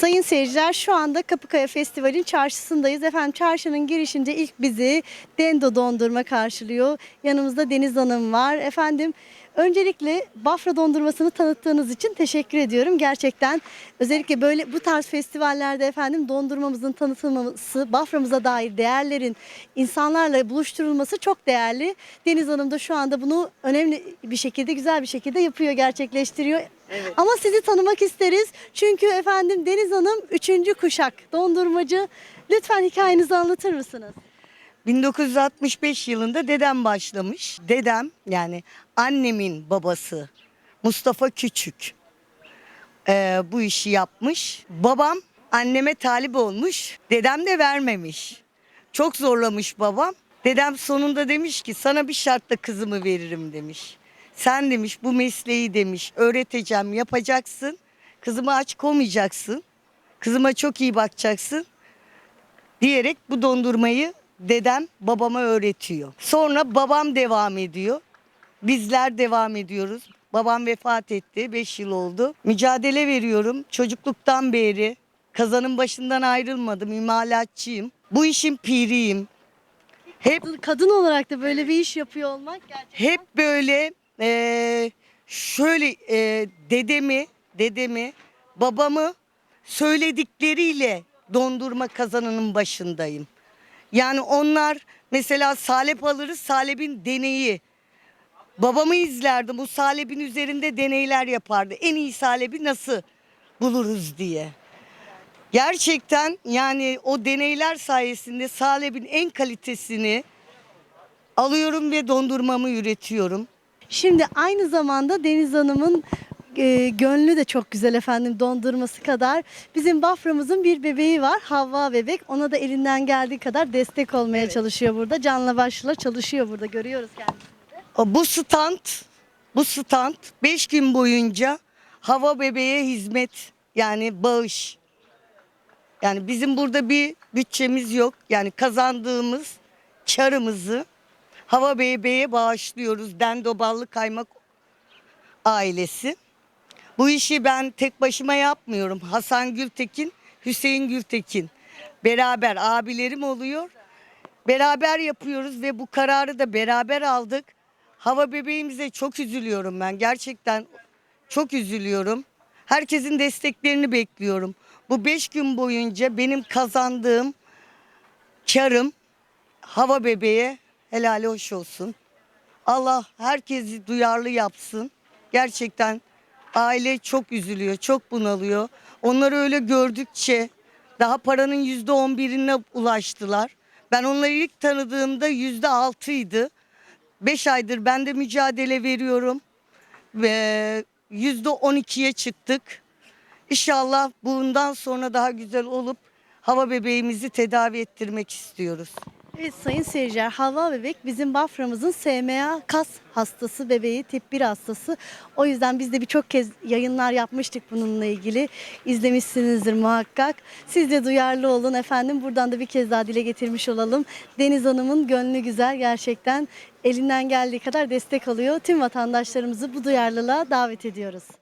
Sayın seyirciler şu anda Kapıkaya Festival'in çarşısındayız. Efendim çarşının girişinde ilk bizi Dendo Dondurma karşılıyor. Yanımızda Deniz Hanım var. Efendim öncelikle Bafra dondurmasını tanıttığınız için teşekkür ediyorum. Gerçekten özellikle böyle bu tarz festivallerde efendim dondurmamızın tanıtılması, Bafra'mıza dair değerlerin insanlarla buluşturulması çok değerli. Deniz Hanım da şu anda bunu önemli bir şekilde, güzel bir şekilde yapıyor, gerçekleştiriyor. Ama sizi tanımak isteriz. Çünkü efendim Deniz Hanım 3. kuşak dondurmacı. Lütfen hikayenizi anlatır mısınız? 1965 yılında dedem başlamış. Dedem yani annemin babası Mustafa Küçük eee, bu işi yapmış. Babam anneme talip olmuş. Dedem de vermemiş. Çok zorlamış babam. Dedem sonunda demiş ki sana bir şartla kızımı veririm demiş. Sen demiş bu mesleği demiş öğreteceğim yapacaksın. Kızıma aç koymayacaksın. Kızıma çok iyi bakacaksın diyerek bu dondurmayı dedem babama öğretiyor. Sonra babam devam ediyor. Bizler devam ediyoruz. Babam vefat etti. 5 yıl oldu. Mücadele veriyorum. Çocukluktan beri kazanın başından ayrılmadım. İmalatçıyım. Bu işin piriyim. Hep Kadın olarak da böyle bir iş yapıyor olmak gerçekten. hep böyle eee, şöyle eee, dedemi, dedemi, babamı söyledikleriyle dondurma kazanının başındayım. Yani onlar mesela salep alırız, salepin deneyi. Babamı izlerdim, bu salepin üzerinde deneyler yapardı. En iyi salebi nasıl buluruz diye. Gerçekten yani o deneyler sayesinde salepin en kalitesini alıyorum ve dondurmamı üretiyorum. Şimdi aynı zamanda Deniz Hanım'ın e, gönlü de çok güzel efendim dondurması kadar. Bizim Bafra'mızın bir bebeği var Havva bebek. Ona da elinden geldiği kadar destek olmaya çalışıyor burada. Canla başla çalışıyor burada görüyoruz kendisini. Bu stand, bu stand 5 gün boyunca hava bebeğe hizmet yani bağış. Yani bizim burada bir bütçemiz yok. Yani kazandığımız karımızı hava bebeğe bağışlıyoruz. Dendoballı kaymak ailesi. Bu işi ben tek başıma yapmıyorum. Hasan Gültekin, Hüseyin Gültekin beraber abilerim oluyor. Beraber yapıyoruz ve bu kararı da beraber aldık. Hava bebeğimize çok üzülüyorum ben. Gerçekten çok üzülüyorum. Herkesin desteklerini bekliyorum. Bu beş gün boyunca benim kazandığım karım hava bebeğe helali hoş olsun. Allah herkesi duyarlı yapsın. Gerçekten aile çok üzülüyor, çok bunalıyor. Onları öyle gördükçe daha paranın yüzde on birine ulaştılar. Ben onları ilk tanıdığımda yüzde altıydı. Beş aydır ben de mücadele veriyorum ve yüzde on ikiye çıktık. İnşallah bundan sonra daha güzel olup hava bebeğimizi tedavi ettirmek istiyoruz. Evet sayın seyirciler Havva bebek bizim Bafra'mızın SMA kas hastası bebeği tip 1 hastası. O yüzden biz de birçok kez yayınlar yapmıştık bununla ilgili. İzlemişsinizdir muhakkak. Siz de duyarlı olun efendim. Buradan da bir kez daha dile getirmiş olalım. Deniz Hanım'ın gönlü güzel gerçekten elinden geldiği kadar destek alıyor. Tüm vatandaşlarımızı bu duyarlılığa davet ediyoruz.